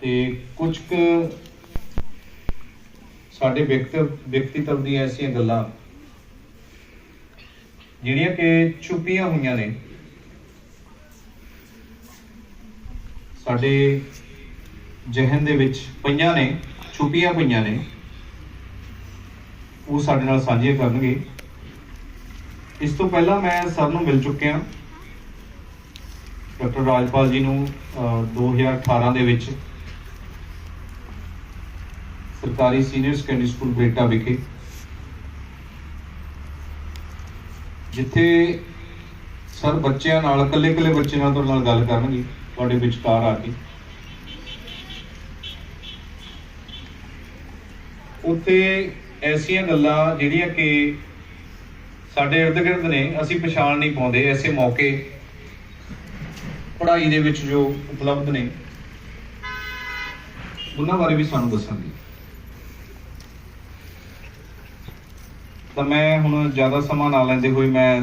ਤੇ ਕੁਝ ਕੁ ਸਾਡੇ ਵਿਅਕਤੀ ਵਿਅਕਤੀਤਵ ਦੀਆਂ ਐਸੀਆਂ ਗੱਲਾਂ ਜਿਹੜੀਆਂ ਕਿ ਛੁਪੀਆਂ ਹੋਈਆਂ ਨੇ ਸਾਡੇ ਜਹਨ ਦੇ ਵਿੱਚ ਪਈਆਂ ਨੇ ਛੁਪੀਆਂ ਪਈਆਂ ਨੇ ਉਹ ਸਾਡੇ ਨਾਲ ਸਾਂਝੀਆਂ ਕਰਨਗੇ। ਇਸ ਤੋਂ ਪਹਿਲਾਂ ਮੈਂ ਸਭ ਨੂੰ ਮਿਲ ਚੁੱਕਿਆ। ਡਾਕਟਰ ਰਾਜਪਾਲ ਜੀ ਨੂੰ ਅਹ, 2018 ਦੇ ਵਿੱਚ ਸਰਕਾਰੀ ਸੀਨੀਅਰ ਸੈਕੰਡਰੀ ਸਕੂਲ ਬੇਟਾ ਵਿਖੇ। ਜਿੱਥੇ ਸਰ ਬੱਚਿਆਂ ਨਾਲ, ਇਕੱਲੇ-ਇਕੱਲੇ ਬੱਚੇ ਨਾਲ ਤੁਹਾਡੇ ਨਾਲ ਗੱਲ ਕਰਨਗੇ, ਤੁਹਾਡੇ ਵਿਚਕਾਰ ਆ ਕੇ। ਉੱਥੇ ਐਸੀਆਂ ਗੱਲਾਂ ਜਿਹੜੀਆਂ ਕਿ ਸਾਡੇ ਇਰਦ ਗਿਰਦ ਨੇ, ਅਸੀਂ ਪਛਾਣ ਨਹੀਂ ਪਾਉਂਦੇ ਐਸੇ ਮੌਕੇ। ਪੜ੍ਹਾਈ ਦੇ ਵਿੱਚ ਜੋ ਉਪਲਬਧ ਨੇ, ਉਹਨਾਂ ਬਾਰੇ ਵੀ ਸਾਨੂੰ ਦੱਸਣਗੇ ਤਾਂ ਮੈਂ ਹੁਣ ਜ਼ਿਆਦਾ ਸਮਾਂ ਨਾ ਲੈਂਦੇ ਹੋਏ ਮੈਂ